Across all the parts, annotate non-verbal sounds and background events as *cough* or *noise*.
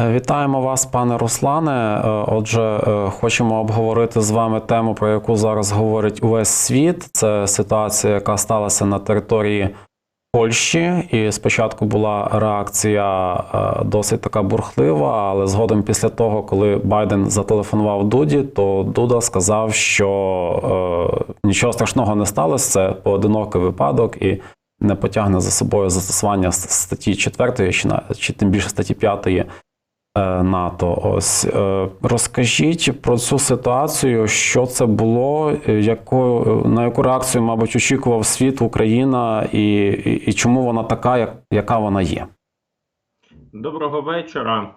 Е, Вітаємо вас, пане Руслане. Е, Отже, е, хочемо обговорити з вами тему, про яку зараз говорить увесь світ. Це ситуація, яка сталася на території Польщі. І спочатку була реакція досить така бурхлива, але згодом після того, коли Байден зателефонував Дуді, то Дуда сказав, що нічого страшного не сталося, це поодинокий випадок і не потягне за собою застосування статті 4 чи, тим більше статті 5 е, НАТО. Ось е, розкажіть про цю ситуацію, що це було, е, яку, на яку реакцію, мабуть, очікував світ, Україна, і, і, і чому вона така, як, яка вона є? Доброго вечора.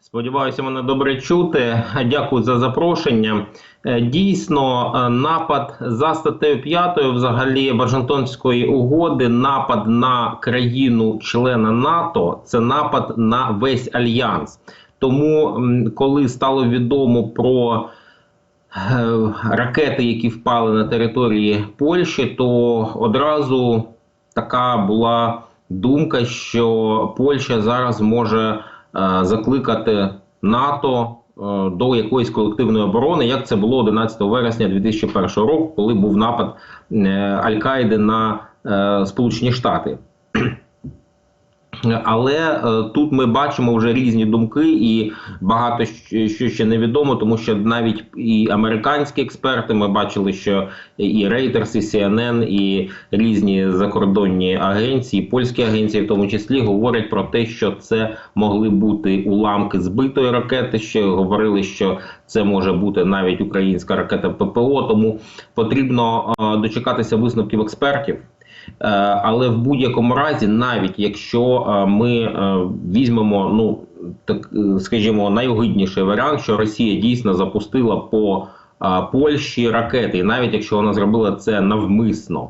Сподіваюся, мене добре чути. Дякую за запрошення. Е, Дійсно, е, напад за статтею 5 взагалі Вашингтонської угоди, напад на країну-члена НАТО це напад на весь альянс. Тому, коли стало відомо про е, ракети, які впали на території Польщі, то одразу така була думка, що Польща зараз може закликати НАТО е, до якоїсь колективної оборони, як це було 11 вересня 2001 року, коли був напад е, Аль-Каїди на е, Сполучені Штати. Але е, тут ми бачимо вже різні думки, і багато що ще невідомо, тому що навіть і американські експерти ми бачили, що і Reuters, і CNN, і різні закордонні агенції, польські агенції, в тому числі, говорять про те, що це могли бути уламки збитої ракети. Ще говорили, що це може бути навіть українська ракета ППО. Тому потрібно е, дочекатися висновків експертів. Е, Але в будь-якому разі, навіть якщо е, ми е, візьмемо, ну так скажімо, найогидніший варіант, що Росія дійсно запустила по Польщі ракети, і навіть якщо вона зробила це навмисно,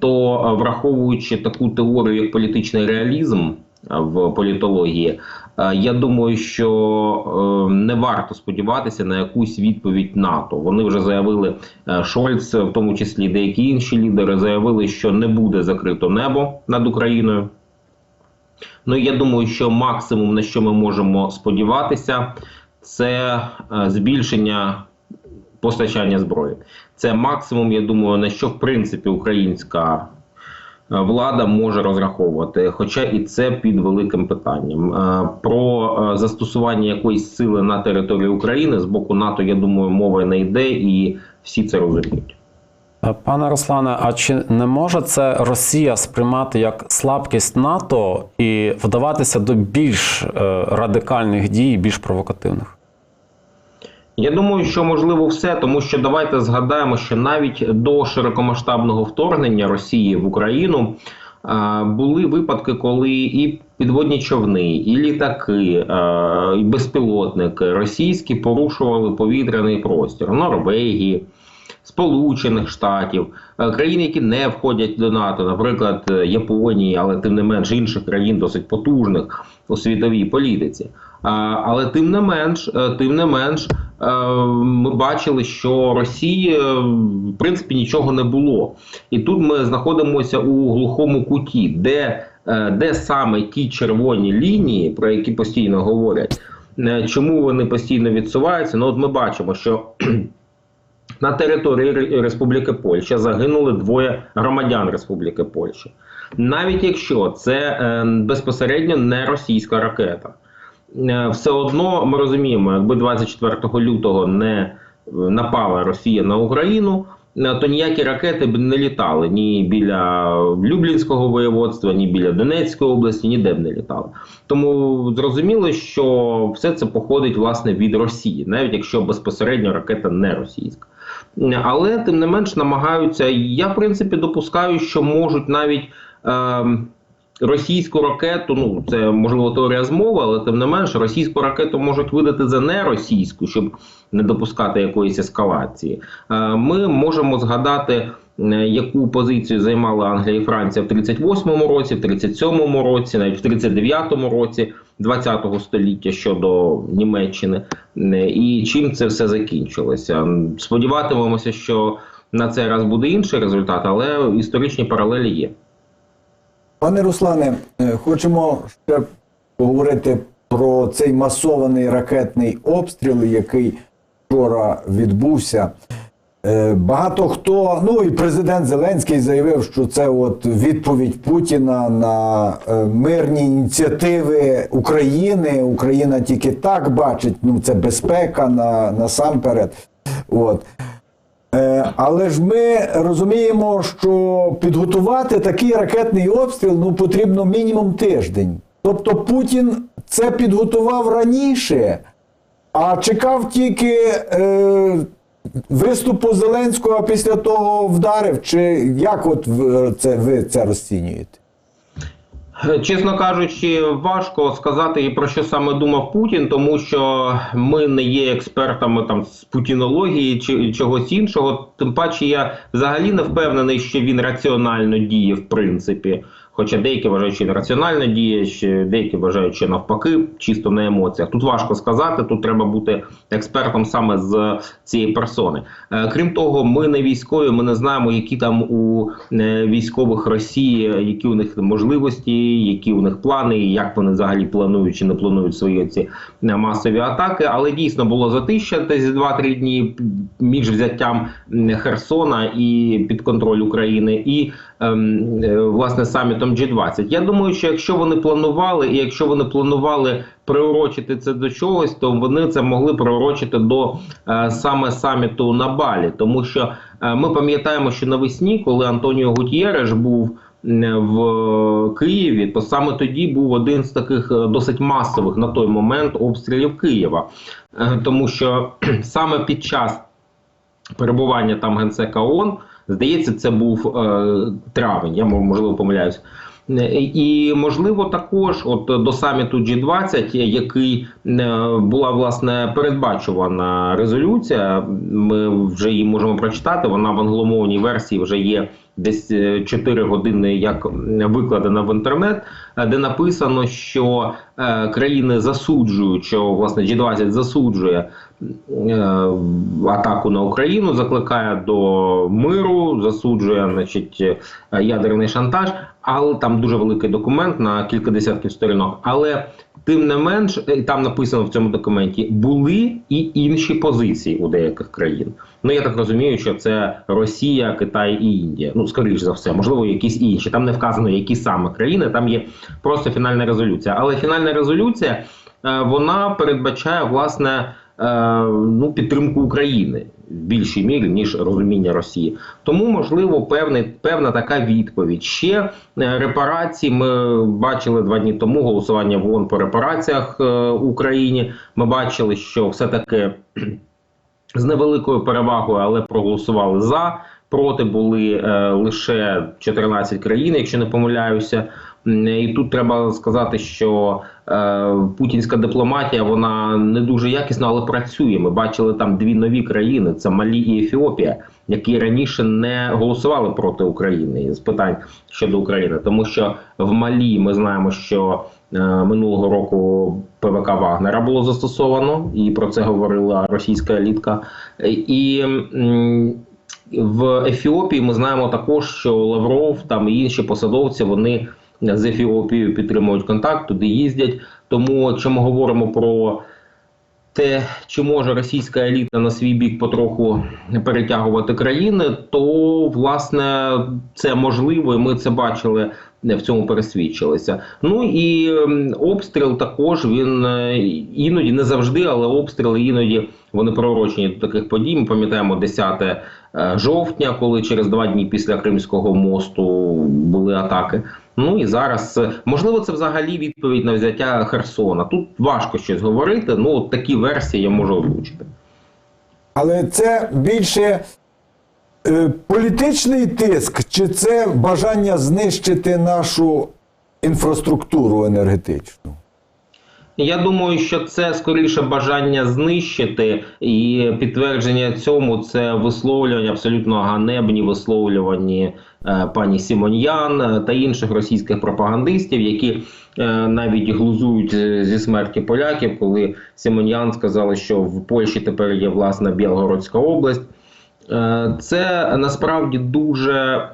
то враховуючи таку теорію, як політичний реалізм в політології, е, я думаю, що е, не варто сподіватися на якусь відповідь НАТО. Вони вже заявили е, Шольц, в тому числі деякі інші лідери, заявили, що не буде закрито небо над Україною. Ну я думаю, що максимум на що ми можемо сподіватися, це збільшення постачання зброї. Це максимум, я думаю, на що в принципі українська влада може розраховувати. Хоча і це під великим питанням. Е, Про е, застосування якоїсь сили на території України з боку НАТО, я думаю, мова не йде, і всі це розуміють. Е, Пане Руслане, а чи не може це Росія сприймати як слабкість НАТО і вдаватися до більш е, радикальних дій, більш провокативних? Я думаю, що можливо все, тому що давайте згадаємо, що навіть до широкомасштабного вторгнення Росії в Україну е, були випадки, коли і підводні човни, і літаки, е, і безпілотники російські порушували повітряний простір Норвегії. Сполучених Штатів, е, країни, які не входять до НАТО, наприклад, Японії, але тим не менш інших країн досить потужних у світовій політиці. Але тим не менш, тим не менш, ми бачили, що Росії е, в принципі нічого не було. І тут ми знаходимося у глухому куті, де, е, де саме ті червоні лінії, про які постійно говорять, е, чому вони постійно відсуваються. Ну, от ми бачимо, що *clears throat* на території Республіки Польща загинули двоє громадян Республіки Польща. Навіть якщо це е, безпосередньо не російська ракета, Е, все одно ми розуміємо, якби 24 лютого не е, напала Росія на Україну, е, то ніякі ракети б не літали ні біля Люблінського воєводства, ні біля Донецької області, ніде б не літали. Тому зрозуміло, що все це походить власне від Росії, навіть якщо безпосередньо ракета не російська. Але тим не менш намагаються. Я в принципі допускаю, що можуть навіть. ем, Російську ракету, ну це можливо теорія змови, але тим не менш, російську ракету можуть видати за неросійську, щоб не допускати якоїсь ескалації. Е, Ми можемо згадати, е, яку позицію займала Англія і Франція в 38-му році, в 37-му році, навіть в 39-му році 20-го століття щодо Німеччини, Е, і чим це все закінчилося. Сподіватимемося, що на цей раз буде інший результат, але історичні паралелі є. Пане Руслане, е, хочемо ще поговорити про цей масований ракетний обстріл, який вчора відбувся. Е, Багато хто, ну і президент Зеленський заявив, що це от відповідь Путіна на е, мирні ініціативи України. Україна тільки так бачить, ну це безпека на, насамперед. От. Але ж ми розуміємо, що підготувати такий ракетний обстріл ну, потрібно мінімум тиждень. Тобто Путін це підготував раніше, а чекав тільки е, виступу Зеленського, а після того вдарив. Чи як от це, ви це розцінюєте? Чесно кажучи, важко сказати і про що саме думав Путін, тому що ми не є експертами там з путінології чи чогось іншого. Тим паче, я взагалі не впевнений, що він раціонально діє в принципі. Хоча деякі вважають, що він раціонально діє, деякі вважають, що навпаки, чисто на емоціях. Тут важко сказати, тут треба бути експертом саме з цієї персони. Е, Крім того, ми не військові, ми не знаємо, які там у е, військових Росії, які у них можливості, які у них плани, як вони взагалі планують чи не планують свої ці е, масові атаки. Але дійсно було затища десь 2-3 дні між взяттям Херсона і під контроль України, і ем, власне самітом G20. Я думаю, що якщо вони планували, і якщо вони планували приурочити це до чогось, то вони це могли приурочити до е, саме саміту на Балі, тому що е, ми пам'ятаємо, що навесні, коли Антоніо Гутєреш був в Києві, то саме тоді був один з таких е, досить масових на той момент обстрілів Києва, Е, тому що *clears throat* саме під час перебування там генсека ООН, здається, це був е, травень. Я можливо помиляюсь. Е, І можливо також, от до саміту G20, який е, була власне передбачувана резолюція. Ми вже її можемо прочитати. Вона в англомовній версії вже є десь е, 4 години, як викладена в інтернет, е, де написано, що е, країни засуджують, що власне G20 засуджує е, атаку на Україну, закликає до миру, засуджує, значить, е, ядерний шантаж, але там дуже великий документ на кілька десятків сторінок. Але тим не менш, е, там написано в цьому документі, були і інші позиції у деяких країн. Ну я так розумію, що це Росія, Китай і Індія. Ну, скоріш за все, можливо, якісь інші. Там не вказано, які саме країни, там є просто фінальна резолюція. Але фінальна резолюція е, вона передбачає власне е, ну, підтримку України більшій мірі, ніж розуміння Росії. Тому, можливо, певний, певна така відповідь. Ще е, репарації ми бачили два дні тому голосування в ООН по репараціях е, Україні. Ми бачили, що все-таки *clears throat* з невеликою перевагою, але проголосували за. Проти були е, лише 14 країн, якщо не помиляюся. М, І тут треба сказати, що е, путінська дипломатія вона не дуже якісна, але працює. Ми бачили там дві нові країни: це Малі і Ефіопія, які раніше не голосували проти України з питань щодо України, тому що в Малі ми знаємо, що е, минулого року ПВК Вагнера було застосовано, і про це говорила російська елітка. Е, І в Ефіопії ми знаємо також, що Лавров там і інші посадовці вони з Ефіопією підтримують контакт, туди їздять. Тому, якщо ми говоримо про те, чи може російська еліта на свій бік потроху перетягувати країни, то власне це можливо, і ми це бачили. В цьому пересвідчилися. Ну і ем, обстріл також він е, іноді не завжди, але обстріли іноді вони пророчені до таких подій. Ми пам'ятаємо 10 е, жовтня, коли через два дні після Кримського мосту були атаки. Ну і зараз е, можливо це взагалі відповідь на взяття Херсона. Тут важко щось говорити. Ну от такі версії я можу озвучити. Але це більше політичний тиск, чи це бажання знищити нашу інфраструктуру енергетичну? Я думаю, що це скоріше бажання знищити, і підтвердження цьому це висловлювання абсолютно ганебні висловлювання е, пані Сімоньян е, та інших російських пропагандистів, які е, навіть глузують зі смерті поляків, коли Сімоньян сказали, що в Польщі тепер є власна Білгородська область. Е, Це насправді дуже,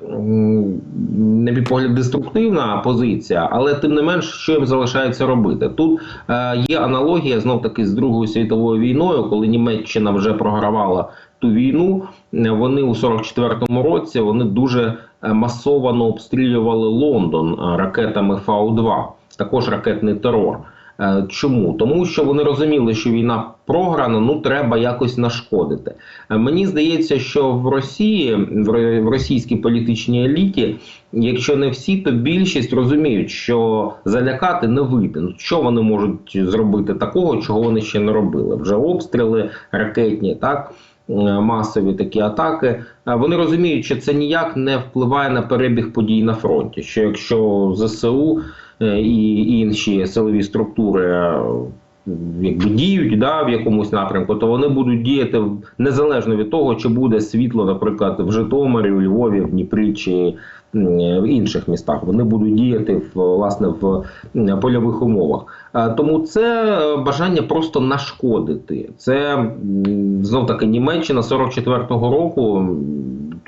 на мій погляд, деструктивна позиція, але тим не менш, що їм залишається робити. Тут е, є аналогія знов таки з Другою світовою війною, коли Німеччина вже програвала ту війну. Вони у 44-му році вони дуже е, масово обстрілювали Лондон ракетами Фау-2, також ракетний терор. Е, Чому? Тому що вони розуміли, що війна програна, ну треба якось нашкодити. Е, Мені здається, що в Росії, в російській політичній еліті, якщо не всі, то більшість розуміють, що залякати не вийде. Ну що вони можуть зробити такого, чого вони ще не робили? Вже обстріли ракетні, так. е, Масові такі атаки, вони розуміють, що це ніяк не впливає на перебіг подій на фронті. Що якщо ЗСУ і інші силові структури е, якби діють да, в якомусь напрямку, то вони будуть діяти незалежно від того, чи буде світло, наприклад, в Житомирі, у Львові, в Дніпрі чи в інших містах. Вони будуть діяти власне в польових умовах. Е, Тому це е, бажання просто нашкодити. Це знов таки Німеччина 44-го року.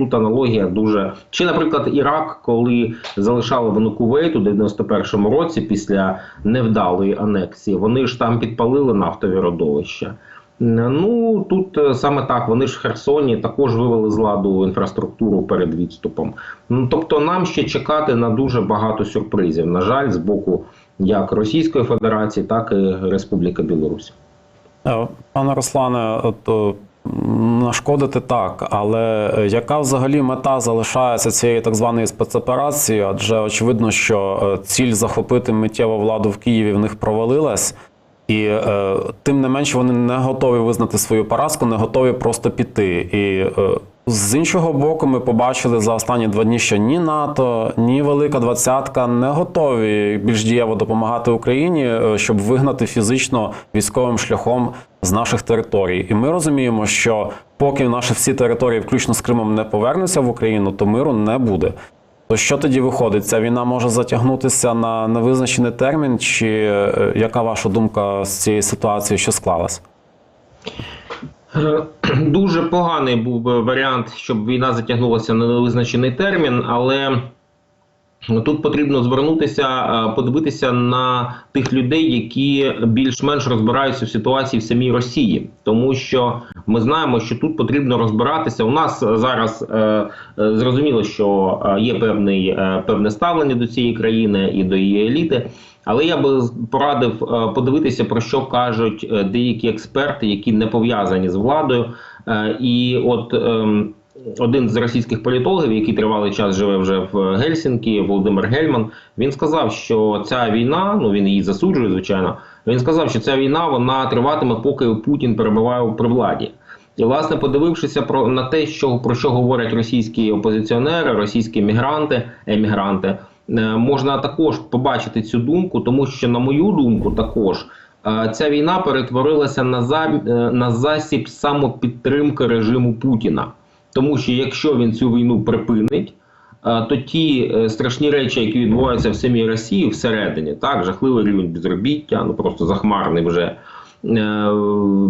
Тут аналогія дуже чи, наприклад, Ірак, коли залишали вони Кувейт у 91-му році після невдалої анексії, вони ж там підпалили нафтові родовища. Ну тут е, саме так. Вони ж в Херсоні також вивели з ладу інфраструктуру перед відступом. Ну тобто, нам ще чекати на дуже багато сюрпризів. На жаль, з боку як Російської Федерації, так і Республіки Білорусь. Е, Пане Руслане, от, е, нашкодити так, але е, яка взагалі мета залишається цієї так званої спецоперації? Адже очевидно, що е, ціль захопити миттєво владу в Києві в них провалилась, і е, тим не менше вони не готові визнати свою поразку, не готові просто піти. І е, з іншого боку, ми побачили за останні два дні, що ні НАТО, ні Велика Двадцятка не готові більш дієво допомагати Україні, е, щоб вигнати фізично військовим шляхом з наших територій. І ми розуміємо, що поки наші всі території, включно з Кримом, не повернуться в Україну, то миру не буде. То що тоді виходить? Ця війна може затягнутися на невизначений термін, чи е, яка ваша думка з цієї ситуації, що склалась? Е, Дуже поганий був би варіант, щоб війна затягнулася на невизначений термін, але тут потрібно звернутися, е, подивитися на тих людей, які більш-менш розбираються в ситуації в самій Росії, тому що ми знаємо, що тут потрібно розбиратися. У нас зараз е, е, зрозуміло, що є певний певне ставлення до цієї країни і до її еліти. Але я би порадив подивитися, про що кажуть деякі експерти, які не пов'язані з владою. І от ем, один з російських політологів, який тривалий час живе вже в Гельсінкі, Володимир Гельман, він сказав, що ця війна, ну він її засуджує, звичайно. Він сказав, що ця війна вона триватиме, поки Путін перебуває при владі. І, власне, подивившися про на те, що про що говорять російські опозиціонери, російські мігранти, емігранти, е, можна також побачити цю думку, тому що, на мою думку, також е, ця війна перетворилася на за, е, на засіб самопідтримки режиму Путіна. Тому що якщо він цю війну припинить, е, то ті е, страшні речі, які відбуваються в самій Росії всередині, так жахливий рівень безробіття, ну просто захмарний вже е,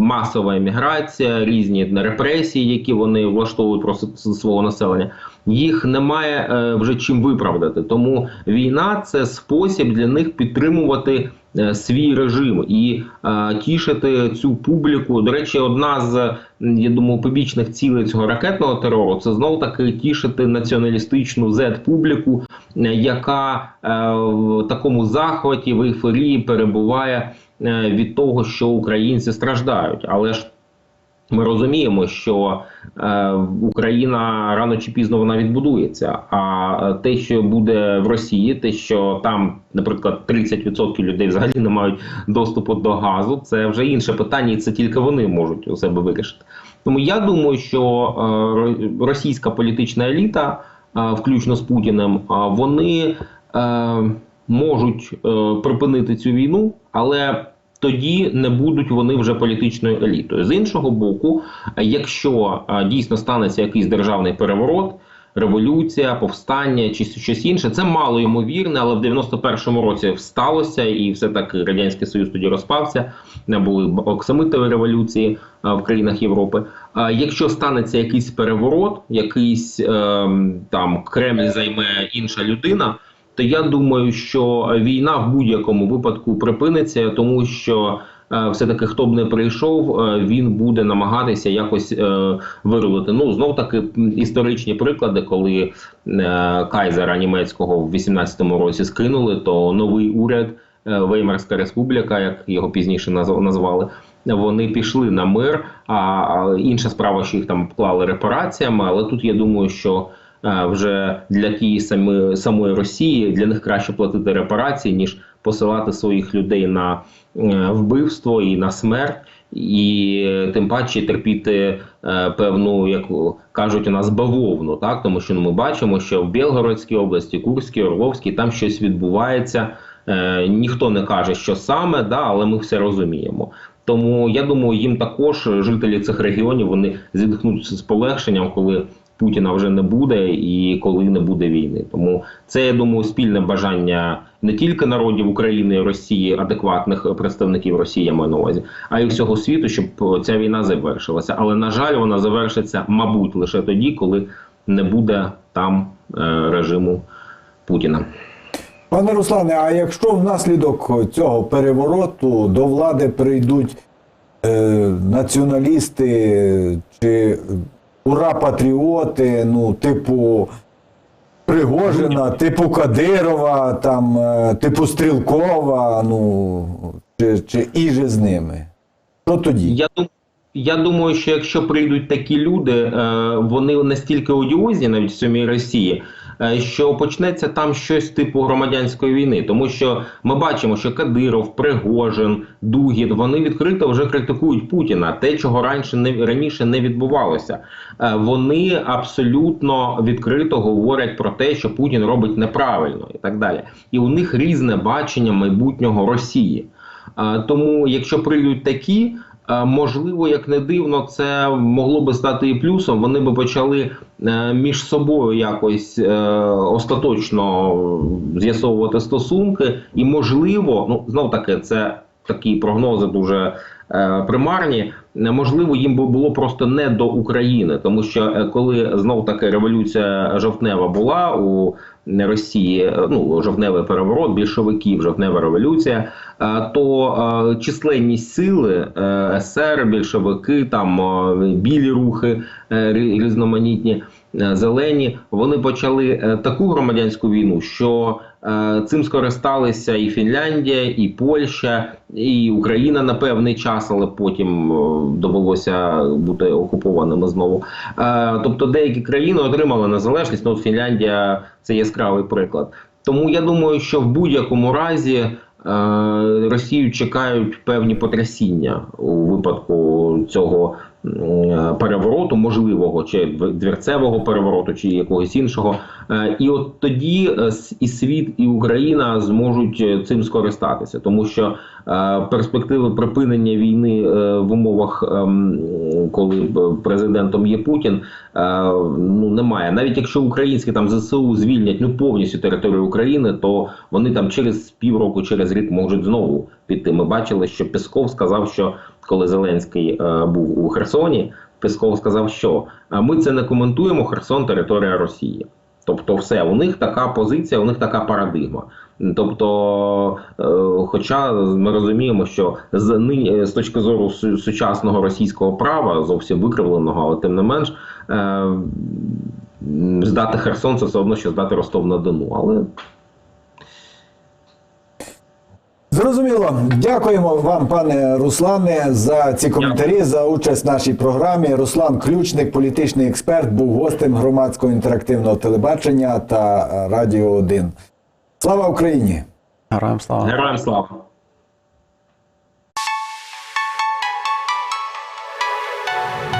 масова еміграція, різні репресії, які вони влаштовують просто свого населення. Їх немає вже чим виправдати. Тому війна це спосіб для них підтримувати свій режим і е, тішити цю публіку. До речі, одна з я думаю, побічних цілей цього ракетного терору це знов таки тішити націоналістичну Z-публіку, е, яка е, в такому захваті в ейфорії перебуває е, від того, що українці страждають, але ж. Ми розуміємо, що е, Україна рано чи пізно вона відбудується. А те, що буде в Росії, те, що там, наприклад, 30% людей взагалі не мають доступу до газу, це вже інше питання, і це тільки вони можуть у себе вирішити. Тому я думаю, що е, російська політична еліта, е, включно з Путіним, е, вони е, можуть е, припинити цю війну, але тоді не будуть вони вже політичною елітою. З іншого боку, якщо дійсно станеться якийсь державний переворот, революція, повстання чи щось інше. Це мало ймовірне, але в 91-му році сталося, і все таки радянський союз тоді розпався. Не були оксамитові революції в країнах Європи. А якщо станеться якийсь переворот, якийсь ем, там Кремль займе інша людина. То я думаю, що війна в будь-якому випадку припиниться, тому що е, все-таки хто б не прийшов, е, він буде намагатися якось е, вирулити. Ну знов таки історичні приклади, коли кайзера німецького в 18-му році скинули, то новий уряд Веймарська республіка, як його пізніше назвали. Вони пішли на мир. А інша справа, що їх там вклали репараціями. Але тут я думаю, що вже для тієї самої, самої Росії для них краще платити репарації, ніж посилати своїх людей на е, вбивство і на смерть, і тим паче терпіти е, певну, як кажуть у нас, бавовну, так тому що ну, ми бачимо, що в Білгородській області, Курській, Орловській там щось відбувається. Е, ніхто не каже, що саме, да, але ми все розуміємо. Тому я думаю, їм також жителі цих регіонів вони зітхнуть з полегшенням, коли Путіна вже не буде і коли не буде війни. Тому це я думаю спільне бажання не тільки народів України і Росії, адекватних представників Росії, я маю на увазі, а й всього світу, щоб ця війна завершилася. Але на жаль, вона завершиться, мабуть, лише тоді, коли не буде там е, режиму Путіна. Пане Руслане, а якщо внаслідок цього перевороту до влади прийдуть е, націоналісти чи ура-патріоти, ну, типу Пригожина, типу Кадирова, там, е, типу Стрілкова, ну, чи, чи іже з ними, що тоді? Я дум- я думаю, що якщо прийдуть такі люди, е, вони настільки одіозні навіть в самій Росії, що почнеться там щось типу громадянської війни, тому що ми бачимо, що Кадиров, Пригожин, Дугін вони відкрито вже критикують Путіна, те, чого раніше не раніше не відбувалося. Е, Вони абсолютно відкрито говорять про те, що Путін робить неправильно і так далі. І у них різне бачення майбутнього Росії. Е, Тому, якщо прийдуть такі, е, можливо, як не дивно, це могло би стати і плюсом. Вони би почали е, між собою якось е, остаточно з'ясовувати стосунки, і можливо, ну знов таки, це такі прогнози дуже е, примарні. Е, Можливо, їм би було просто не до України, тому що е, коли знов таки революція жовтнева була у Росії, е, ну жовтневий переворот, більшовиків, жовтнева революція, е, то е, численні сили е, СР, більшовики, там білі рухи різноманітні. Е, Зелені вони почали е, таку громадянську війну, що е, цим скористалися і Фінляндія, і Польща, і Україна на певний час, але потім довелося бути окупованими знову. Тобто деякі країни отримали незалежність. Ну, от Фінляндія це яскравий приклад. Тому я думаю, що в будь-якому разі Росію чекають певні потрясіння у випадку цього перевороту, можливого чи двірцевого перевороту, чи якогось іншого. Е, І от тоді е, і світ, і Україна зможуть е, цим скористатися, тому що е, перспективи припинення війни е, в умовах, ем, коли президентом є Путін, е, ну немає. Навіть якщо українські там ЗСУ звільнять ну повністю територію України, то вони там через півроку, через рік можуть знову піти. Ми бачили, що Песков сказав, що коли Зеленський е, був у Херсоні, Песков сказав, що ми це не коментуємо. Херсон територія Росії. Тобто, все у них така позиція, у них така парадигма. Тобто, е, хоча ми розуміємо, що з з точки зору сучасного російського права, зовсім викривленого, але тим не менш, е, здати Херсон це все одно, що здати Ростов на Дону. Але Зрозуміло. Дякуємо вам, пане Руслане, за ці коментарі, за участь в нашій програмі. Руслан Ключник, політичний експерт, був гостем громадського інтерактивного телебачення та Радіо 1. Слава Україні! Героям слава! героям слава!